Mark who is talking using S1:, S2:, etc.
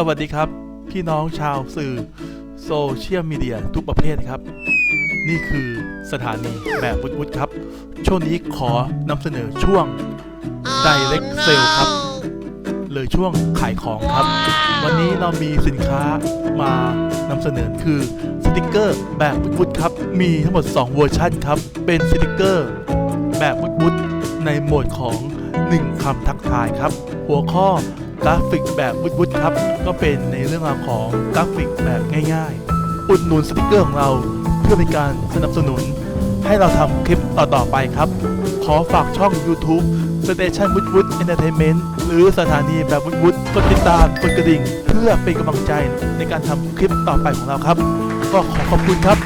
S1: สวัสดีครับ พี่น้องชาวสื่อโซเชียลมีเดียทุกประเภทครับ นี่คือสถานีแบบวุฒิครับ ช่วงนี้ขอนำเสนอช่วง Direct Sale ครับ เลยช่วงขายของครับ วันนี้เรามีสินค้ามานำเสนอคือสติกเกอร์แบบวุฒิครับ มีทั้งหมด 2 เวอร์ชันครับ เป็นสติกเกอร์แบบวุฒิในโหมดของ 1คำทักทายครับ หัวข้อ กราฟิกแบบวุฒิครับ ก็เป็นในเรื่องราวของกราฟิกแบบง่ายๆ อุดหนุนสติกเกอร์ของเราเพื่อเป็นการสนับสนุน ให้เราทำคลิปต่อๆไปครับ ขอฝากช่อง YouTube Station วุฒิวุฒิ Entertainment หรือสถานีแบบวุฒิวุฒิกดติดตามกดกระดิ่ง เพื่อเป็นกำลังใจในการทำคลิปต่อไปของเราครับ ก็ขอขอบคุณครับ